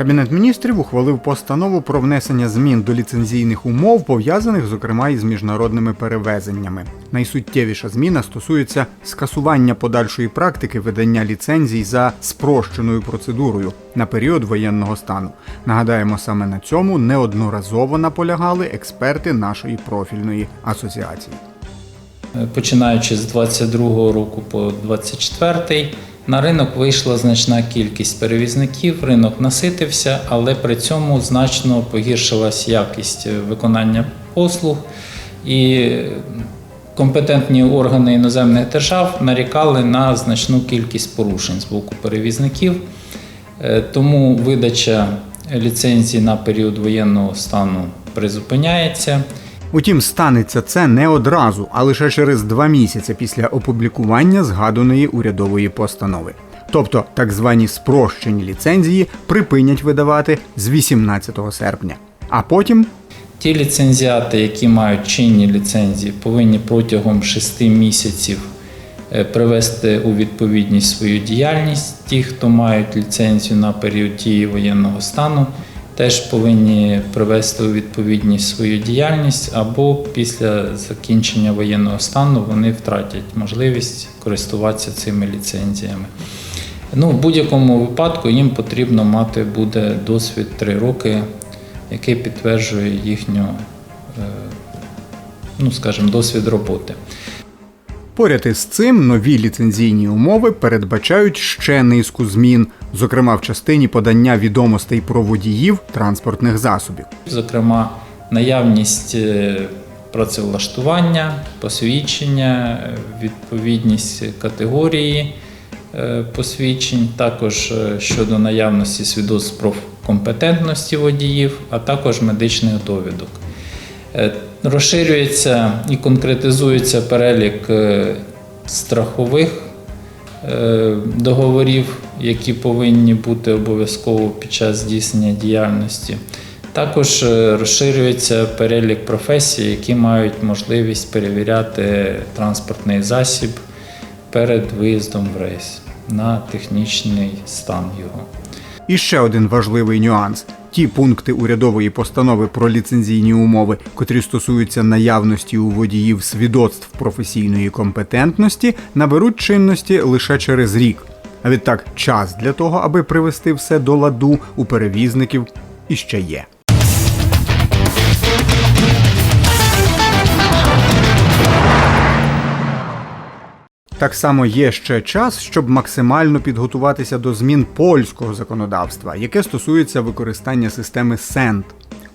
Кабінет міністрів ухвалив постанову про внесення змін до ліцензійних умов, пов'язаних, зокрема, із міжнародними перевезеннями. Найсуттєвіша зміна стосується скасування подальшої практики видання ліцензій за спрощеною процедурою на період воєнного стану. Нагадаємо, саме на цьому неодноразово наполягали експерти нашої профільної асоціації. Починаючи з 22 року по 24 на ринок вийшла значна кількість перевізників, ринок наситився, але при цьому значно погіршилась якість виконання послуг і компетентні органи іноземних держав нарікали на значну кількість порушень з боку перевізників. Е, Тому видача ліцензії на період воєнного стану призупиняється. Утім, станеться це не одразу, а лише через два місяці після опублікування згаданої урядової постанови. Тобто так звані спрощені ліцензії припинять видавати з 18 серпня. А потім Ті ліцензіати, які мають чинні ліцензії, повинні протягом 6 місяців е, привести у відповідність свою діяльність. Ті, хто мають ліцензію на період дії воєнного стану, теж повинні привести у відповідність свою діяльність, або після закінчення воєнного стану вони втратять можливість користуватися цими ліцензіями. Ну, в будь-якому випадку їм потрібно мати буде досвід 3 роки, який підтверджує їхню, е, ну скажімо, досвід роботи. Поряд із цим нові ліцензійні умови передбачають ще низку змін, зокрема в частині подання відомостей про водіїв транспортних засобів. Зокрема, наявність е, працевлаштування, посвідчення, е, відповідність категорії е, посвідчень, також щодо наявності свідоцтв про компетентності водіїв, а також медичних довідок. Розширюється і конкретизується перелік е, страхових е, договорів, які повинні бути обов'язково під час здійснення діяльності. Також е, розширюється перелік професій, які мають можливість перевіряти транспортний засіб перед виїздом в рейс на технічний стан його. І ще один важливий нюанс: ті пункти урядової постанови про ліцензійні умови, котрі стосуються наявності у водіїв свідоцтв професійної компетентності, наберуть чинності лише через рік. А відтак час для того, аби привести все до ладу у перевізників, іще є. Так само є ще час, щоб максимально підготуватися до змін польського законодавства, яке стосується використання системи СЕНД.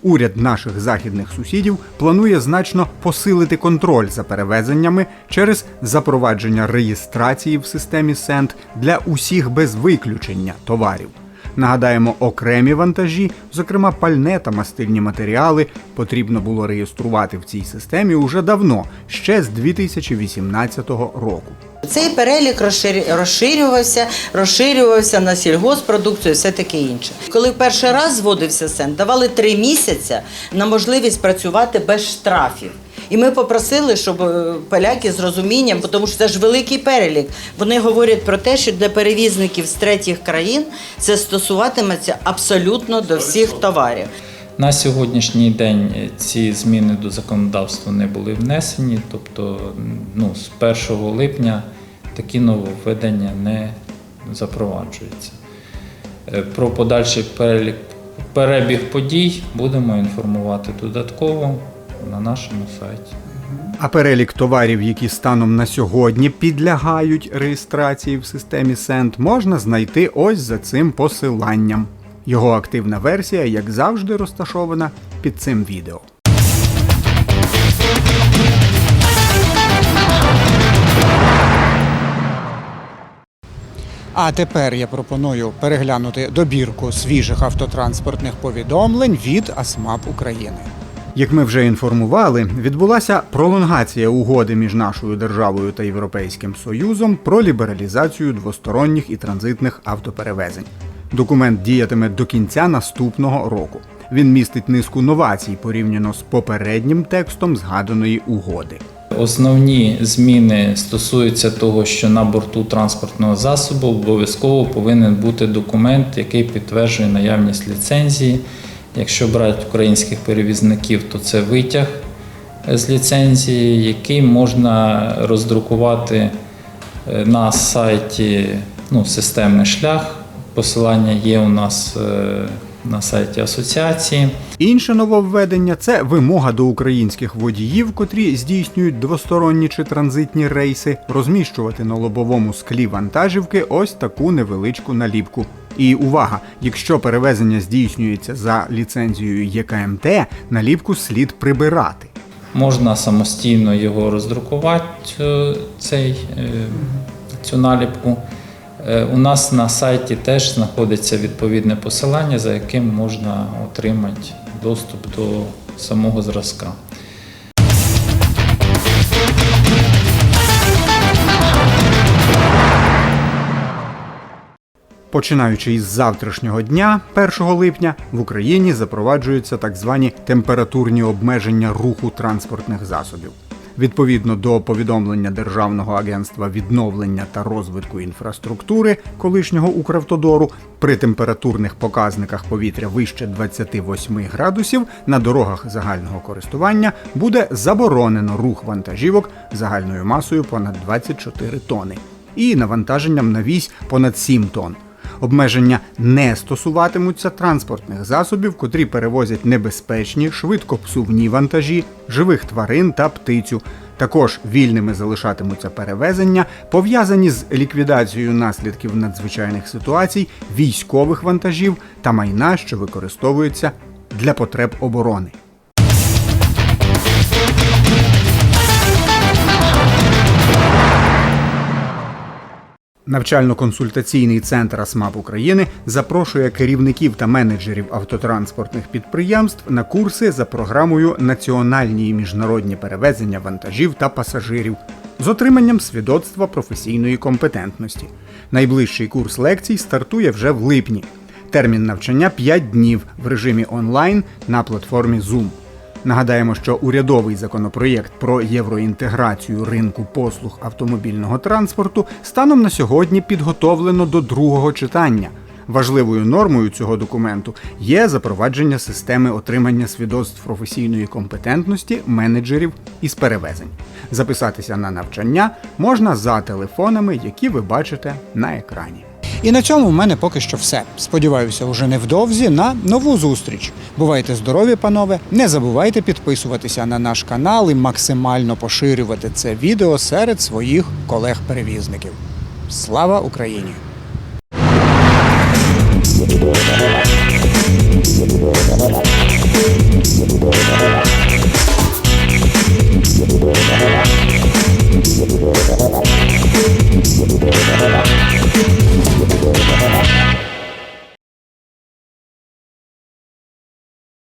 Уряд наших західних сусідів планує значно посилити контроль за перевезеннями через запровадження реєстрації в системі СЕНД для усіх без виключення товарів. Нагадаємо, окремі вантажі, зокрема пальне та мастильні матеріали, потрібно було реєструвати в цій системі уже давно, ще з 2018 року. Цей перелік розширю- розширювався, розширювався на сільгоспродукцію, все таке інше. Коли перший раз зводився сен, давали три місяці на можливість працювати без штрафів. І ми попросили, щоб е, поляки з розумінням, тому що це ж великий перелік. Вони говорять про те, що для перевізників з третіх країн це стосуватиметься абсолютно до всіх товарів. На сьогоднішній день е, ці зміни до законодавства не були внесені, тобто ну, з 1 липня такі нововведення не запроваджуються. Е, Про подальший перелік, перебіг подій будемо інформувати додатково на нашому сайті. А перелік товарів, які станом на сьогодні підлягають реєстрації в системі SEND, можна знайти ось за цим посиланням. Його активна версія, як завжди, розташована під цим відео. А тепер я пропоную переглянути добірку свіжих автотранспортних повідомлень від АСМАП України. Як ми вже інформували, відбулася пролонгація угоди між нашою державою та Європейським Союзом про лібералізацію двосторонніх і транзитних автоперевезень. Документ діятиме до кінця наступного року. Він містить низку новацій порівняно з попереднім текстом згаданої угоди. Основні зміни стосуються того, що на борту транспортного засобу обов'язково повинен бути документ, який підтверджує наявність ліцензії. Якщо брати українських перевізників, то це витяг з ліцензії, який можна роздрукувати е, на сайті ну, системний шлях. Посилання є у нас е, на сайті асоціації. Інше нововведення це вимога до українських водіїв, котрі здійснюють двосторонні чи транзитні рейси, розміщувати на лобовому склі вантажівки ось таку невеличку наліпку. І увага! Якщо перевезення здійснюється за ліцензією ЄКМТ, наліпку слід прибирати. Можна самостійно його роздрукувати, цей, е, цю наліпку. Е, У нас на сайті теж знаходиться відповідне посилання, за яким можна отримати доступ до самого зразка. Починаючи із завтрашнього дня, 1 липня, в Україні запроваджуються так звані температурні обмеження руху транспортних засобів. Відповідно до повідомлення Державного агентства відновлення та розвитку інфраструктури колишнього Укравтодору, при температурних показниках повітря вище 28 градусів на дорогах загального користування буде заборонено рух вантажівок загальною масою понад 24 тони і навантаженням на вісь понад 7 тонн. Обмеження не стосуватимуться транспортних засобів, котрі перевозять небезпечні, швидкопсувні вантажі, живих тварин та птицю. Також вільними залишатимуться перевезення, пов'язані з ліквідацією наслідків надзвичайних ситуацій, військових вантажів та майна, що використовуються для потреб оборони. Навчально-консультаційний центр АСМАП України запрошує керівників та менеджерів автотранспортних підприємств на курси за програмою Національні і міжнародні перевезення вантажів та пасажирів з отриманням свідоцтва професійної компетентності. Найближчий курс лекцій стартує вже в липні. Термін навчання 5 днів в режимі онлайн на платформі Zoom. Нагадаємо, що урядовий законопроєкт про євроінтеграцію ринку послуг автомобільного транспорту станом на сьогодні підготовлено до другого читання. Важливою нормою цього документу є запровадження системи отримання свідоцтв професійної компетентності менеджерів із перевезень. Записатися на навчання можна за телефонами, які ви бачите на екрані. І на цьому в мене поки що все. Сподіваюся, уже невдовзі на нову зустріч. Бувайте здорові, панове! Не забувайте підписуватися на наш канал і максимально поширювати це відео серед своїх колег-перевізників. Слава Україні!